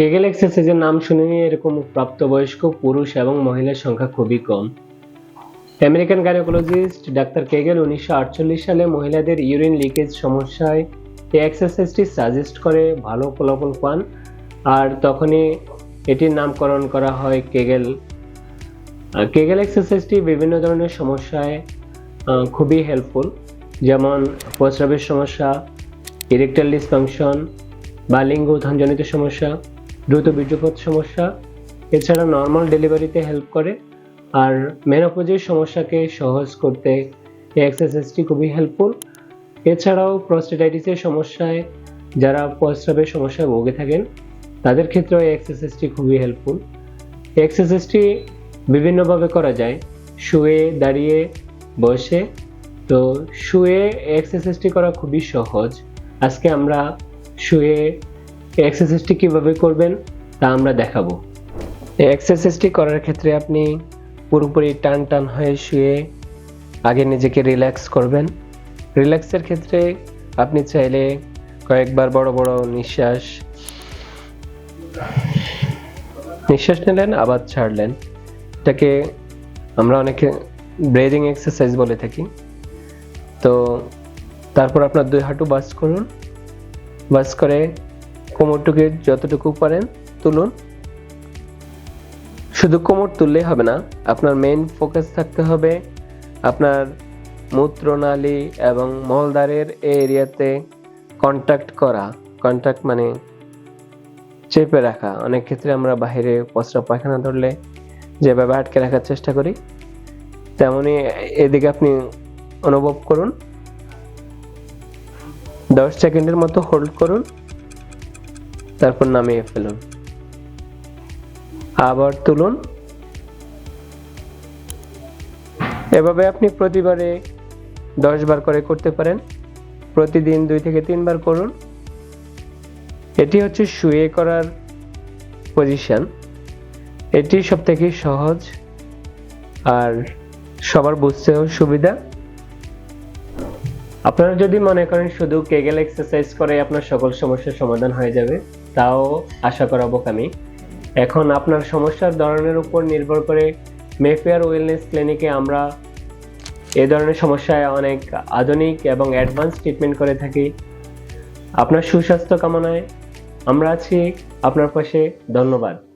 Kegel এক্সারসাইজের নাম শুনে এরকম প্রাপ্তবয়স্ক পুরুষ এবং মহিলার সংখ্যা খুবই কম। আমেরিকান গাইনোকোলজিস্ট ডাক্তার কেগেল উনিশশো আটচল্লিশ সালে মহিলাদের ইউরিন লিকেজ সমস্যায় এই এক্সারসাইজটি সাজেস্ট করে, ভালো ফলাফল পান আর তখনই এটির নামকরণ করা হয় কেগেল। কেগেল এক্সারসাইজটি বিভিন্ন ধরনের সমস্যায় খুবই হেল্পফুল যেমন প্রস্রাবের সমস্যা ইরেকটাল ডিসফাংশন বা লিঙ্গ উত্থানজনিত সমস্যা দ্রুত বীর্যপাত সমস্যা, এছাড়া নর্মাল ডেলিভারিতে হেল্প করে। আর মেনোপজের সমস্যাকে সহজ করতে এই খুবই হেল্পফুল এছাড়াও প্রস্টেটাইটিসের সমস্যায় যারা প্রস্রাবের সমস্যায় ভুগে থাকেন, তাদের ক্ষেত্রেও এই এক্সারসাইজটি খুবই হেল্পফুল এই এক্সারসাইজটি বিভিন্নভাবে করা যায়। শুয়ে, দাঁড়িয়ে, বসে। তো শুয়ে এই এক্সারসাইজটি করা খুবই সহজ। আজকে আমরা শুয়ে এক্সারসাইজটি কীভাবে করবেন তা আমরা দেখাবো। এক্সারসাইজটি করার ক্ষেত্রে আপনি পুরোপুরি টান টান হয়ে শুয়ে আগে নিজেকে রিল্যাক্স করবেন। রিল্যাক্সের ক্ষেত্রে আপনি চাইলে কয়েকবার বড় বড় নিঃশ্বাস নিঃশ্বাস নিলেন, আবার ছাড়লেন। এটাকে আমরা অনেকে ব্রেদিং এক্সারসাইজ বলে থাকি। তো তারপর আপনার দুই হাঁটু বাস করুন। বাস করে কোমরটুকে যতটুকু পারেন তুলুন। শুধু কোমর তুললেই হবে না, আপনার মেইন ফোকাস থাকতে হবে আপনার মূত্রনালী এবং মলদ্বারের এরিয়াতে কন্ট্যাক্ট করা। কন্ট্যাক্ট মানে চেপে রাখা। অনেক ক্ষেত্রে আমরা বাইরে প্রস্রাব পায়খানা ধরলে যেভাবে আটকে রাখার চেষ্টা করি, তেমনি এদিকে আপনি অনুভব করুন। দশ সেকেন্ডের মতো হোল্ড করুন। তারপর নামিয়ে ফেলুন। আবার তুলুন। এভাবে আপনি প্রতিবারে দশ বার করে করতে পারেন। প্রতিদিন দুই থেকে তিনবার করুন। এটি হচ্ছে শুয়ে করার পজিশন এটি সব থেকে সহজ আর সবার বুঝতেও সুবিধা। আপনারা যদি মনে করেন শুধু কেগেল এক্সারসাইজ করে আপনার সকল সমস্যার সমাধান হয়ে যাবে, তাও আশা করা বোকামি। এখন আপনার সমস্যার ধরনের উপর নির্ভর করে মেফেয়ার ওয়েলনেস ক্লিনিকে আমরা এ ধরনের সমস্যায় অনেক আধুনিক এবং অ্যাডভান্স ট্রিটমেন্ট করে থাকি। আপনার সুস্বাস্থ্য কামনায় আমরা আছি। আপনার পাশে ধন্যবাদ।